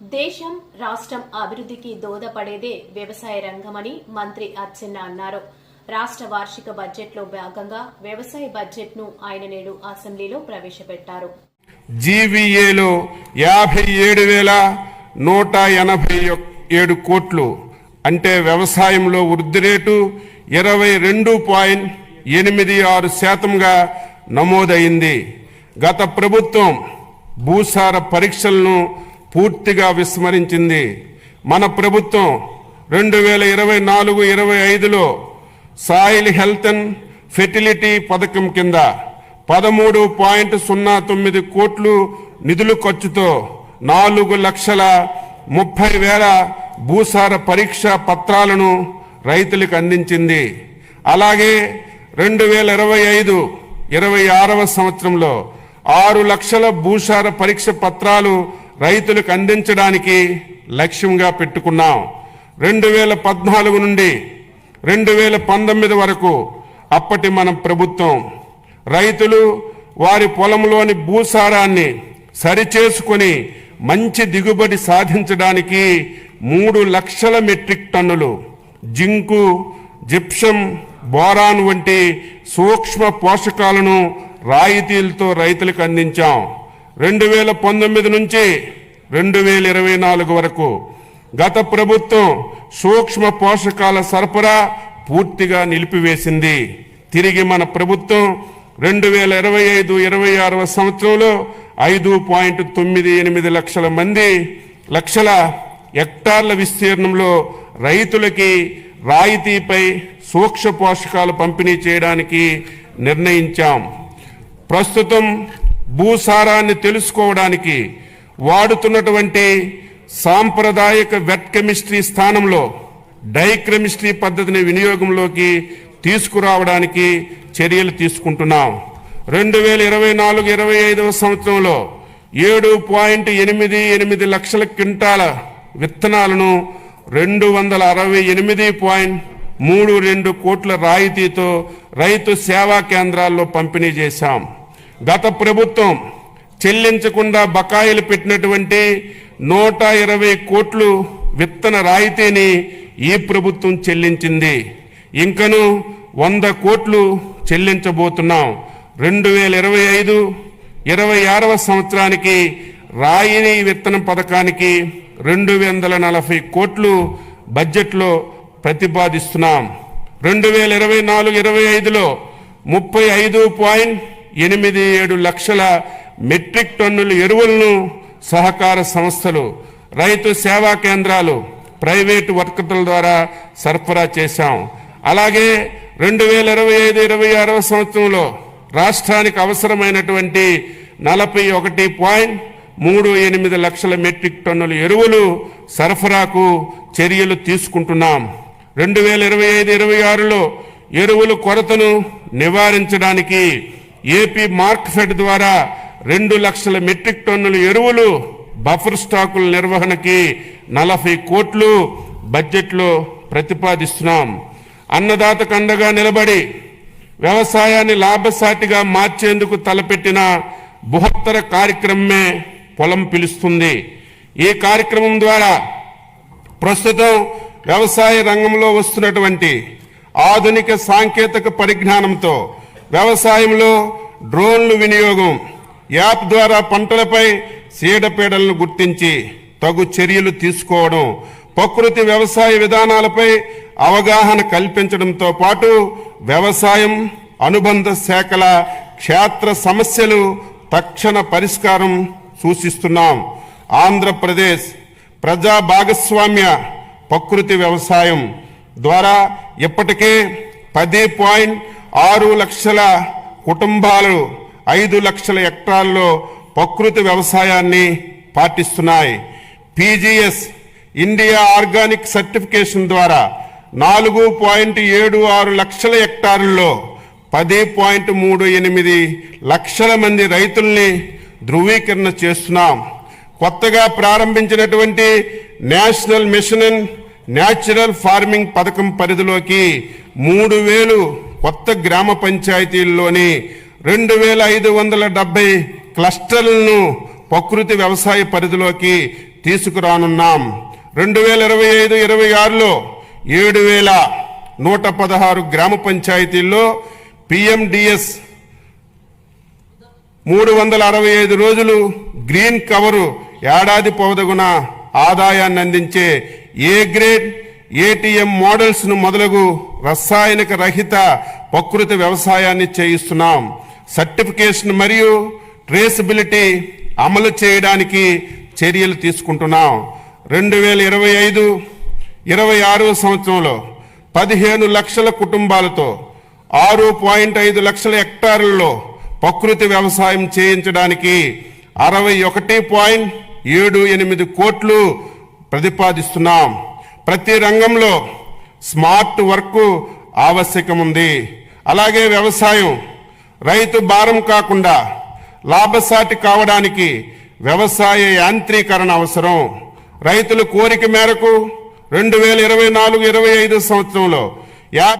దేశం రాష్ట్రం అభివృద్ధికి దోదపడేదే వ్యవసాయ రంగమని మంత్రి అచ్చెన్న అన్నారు. రాష్ట్ర వార్షిక బడ్జెట్లో భాగంగా వ్యవసాయ బడ్జెట్ను ఆయన నేడు అసెంబ్లీలో ప్రవేశపెట్టారు. జీవీఏలో యాభై ఏడు వేల నూట ఎనభై ఏడు కోట్లు అంటే వ్యవసాయంలో వృద్ధి రేటు ఇరవై రెండు పాయింట్ ఎనిమిది ఆరు శాతంగా నమోదైంది. గత ప్రభుత్వం భూసార పరీక్షలను పూర్తిగా విస్మరించింది. మన ప్రభుత్వం రెండు వేల ఇరవై నాలుగు ఇరవై ఐదులో సాయిల్ హెల్త్ అండ్ ఫెర్టిలిటీ పథకం కింద పదమూడు పాయింట్ సున్నా తొమ్మిది కోట్లు నిధుల ఖర్చుతో నాలుగు లక్షల ముప్పై వేల భూసార పరీక్ష పత్రాలను రైతులకు అందించింది. అలాగే రెండు వేల ఇరవై ఐదు ఇరవై ఆరవ సంవత్సరంలో ఆరు లక్షల భూసార పరీక్ష పత్రాలు రైతులకు అందించడానికి లక్ష్యంగా పెట్టుకున్నాం. రెండు వేల పద్నాలుగు నుండి రెండు వేల పంతొమ్మిది వరకు అప్పటి మన ప్రభుత్వం. రైతులు వారి పొలంలోని భూసారాన్ని సరిచేసుకొని మంచి దిగుబడి సాధించడానికి మూడు లక్షల మెట్రిక్ టన్నులు జింకు జిప్సం బోరాన్ వంటి సూక్ష్మ పోషకాలను రాయితీలతో రైతులకు అందించాం. రెండు వేల పంతొమ్మిది నుంచి రెండు వేల ఇరవై నాలుగు వరకు గత ప్రభుత్వం సూక్ష్మ పోషకాల సరఫరా పూర్తిగా నిలిపివేసింది. తిరిగి మన ప్రభుత్వం రెండు వేల ఇరవై ఐదు ఇరవై ఆరవ సంవత్సరంలో ఐదు పాయింట్ తొమ్మిది ఎనిమిది లక్షల మంది లక్షల హెక్టార్ల విస్తీర్ణంలో రైతులకి రాయితీపై సూక్ష్మ పోషకాలు పంపిణీ చేయడానికి నిర్ణయించాం. ప్రస్తుతం భూసారాన్ని తెలుసుకోవడానికి వాడుతున్నటువంటి సాంప్రదాయక వెట్ కెమిస్ట్రీ స్థానంలో డైకెమిస్ట్రీ పద్ధతిని వినియోగంలోకి తీసుకురావడానికి చర్యలు తీసుకుంటున్నాం. రెండు వేల ఇరవై నాలుగు ఇరవై ఐదవ సంవత్సరంలో ఏడు పాయింట్ ఎనిమిది ఎనిమిది లక్షల క్వింటాల విత్తనాలను రెండు వందల అరవై ఎనిమిది పాయింట్ మూడు రెండు కోట్ల రాయితీతో రైతు సేవా కేంద్రాల్లో పంపిణీ చేశాం. గత ప్రభుత్వం చెల్లించకుండా బకాయిలు పెట్టినటువంటి నూట ఇరవై కోట్లు విత్తన రాయితీని ఈ ప్రభుత్వం చెల్లించింది. ఇంకను వంద కోట్లు చెల్లించబోతున్నాం. రెండు వేల ఇరవై ఐదు ఇరవై ఆరవ సంవత్సరానికి రాయిని విత్తన పథకానికి రెండు వందల నలభై కోట్లు బడ్జెట్లో ప్రతిపాదిస్తున్నాం. రెండు వేల ఇరవై నాలుగు ఇరవై ఐదులో ముప్పై ఐదు పాయింట్ ఎనిమిది ఏడు లక్షల మెట్రిక్ టన్నుల ఎరువులను సహకార సంస్థలు రైతు సేవా కేంద్రాలు ప్రైవేటు వర్కర్ల ద్వారా సరఫరా చేశాం. అలాగే రెండు వేల ఇరవై ఐదు ఇరవై ఆరవ సంవత్సరంలో రాష్ట్రానికి అవసరమైనటువంటి నలభై ఒకటి పాయింట్ మూడు ఎనిమిది లక్షల మెట్రిక్ టన్నుల ఎరువులు సరఫరాకు చర్యలు తీసుకుంటున్నాం. రెండు వేల ఇరవై ఐదు ఇరవై ఆరులో ఎరువుల కొరతను నివారించడానికి ఏపీ మార్క్ ఫెడ్ ద్వారా రెండు లక్షల మెట్రిక్ టన్నుల ఎరువులు బఫర్ స్టాకుల నిర్వహణకి నలభై కోట్లు బడ్జెట్లో ప్రతిపాదిస్తున్నాం. అన్నదాతకు అండగా నిలబడి వ్యవసాయాన్ని లాభసాటిగా మార్చేందుకు తలపెట్టిన బృహత్తర కార్యక్రమమే పొలం పిలుస్తుంది. ఈ కార్యక్రమం ద్వారా ప్రస్తుతం వ్యవసాయ రంగంలో వస్తున్నటువంటి ఆధునిక సాంకేతిక పరిజ్ఞానంతో వ్యవసాయంలో డ్రోన్లు వినియోగం యాప్ ద్వారా పంటలపై చీడపీడలను గుర్తించి తగు చర్యలు తీసుకోవడం ప్రకృతి వ్యవసాయ విధానాలపై అవగాహన కల్పించడంతో పాటు వ్యవసాయం అనుబంధ శాఖల క్షేత్ర సమస్యలు తక్షణ పరిష్కారం సూచిస్తున్నాం. ఆంధ్రప్రదేశ్ ప్రజా భాగస్వామ్య ప్రకృతి వ్యవసాయం ద్వారా ఇప్పటికే పది పాయింట్ ఆరు లక్షల కుటుంబాలు ఐదు లక్షల హెక్టార్లో ప్రకృతి వ్యవసాయాన్ని పాటిస్తున్నాయి. పీజీఎస్ ఇండియా ఆర్గానిక్ సర్టిఫికేషన్ ద్వారా నాలుగు పాయింట్ ఏడు ఆరు లక్షల హెక్టార్లలో పది పాయింట్ మూడు ఎనిమిది లక్షల మంది రైతుల్ని ధృవీకరణ చేస్తున్నాం. కొత్తగా ప్రారంభించినటువంటి national mission in natural farming పథకం పరిధిలోకి మూడు వేలు కొత్త గ్రామ పంచాయతీల్లోని రెండు వేల ఐదు వందల డెబ్బై క్లస్టర్లను ప్రకృతి వ్యవసాయ పరిధిలోకి తీసుకురానున్నాం. రెండు వేల ఇరవై ఐదు ఇరవై ఆరులో ఏడు వేల నూట పదహారు గ్రామ పంచాయతీల్లో పిఎండిఎస్ మూడు వందల అరవై ఐదు రోజులు గ్రీన్ కవరు ఏడాది పొదగున ఆదాయాన్ని అందించే ఏ గ్రేడ్ ఏటీఎం మోడల్స్ను మొదలగు రసాయనిక రహిత ప్రకృతి వ్యవసాయాన్ని చేయిస్తున్నాం. సర్టిఫికేషన్ మరియు ట్రేసబిలిటీ అమలు చేయడానికి చర్యలు తీసుకుంటున్నాం. రెండు వేల ఇరవై ఐదు ఇరవై ఆరో సంవత్సరంలో పదిహేను లక్షల కుటుంబాలతో ఆరు పాయింట్ ఐదు లక్షల హెక్టార్లలో ప్రకృతి వ్యవసాయం చేయించడానికి అరవై ఒకటి పాయింట్ ఏడు ఎనిమిది కోట్లు ప్రతిపాదిస్తున్నాం. ప్రతి రంగంలో స్మార్ట్ వర్క్ ఆవశ్యకం ఉంది అలాగే వ్యవసాయం రైతు భారం కాకుండా లాభసాటి కావడానికి వ్యవసాయ యాంత్రీకరణ అవసరం. రైతుల కోరిక మేరకు రెండు వేల ఇరవై నాలుగు ఇరవై ఐదు సంవత్సరంలో యా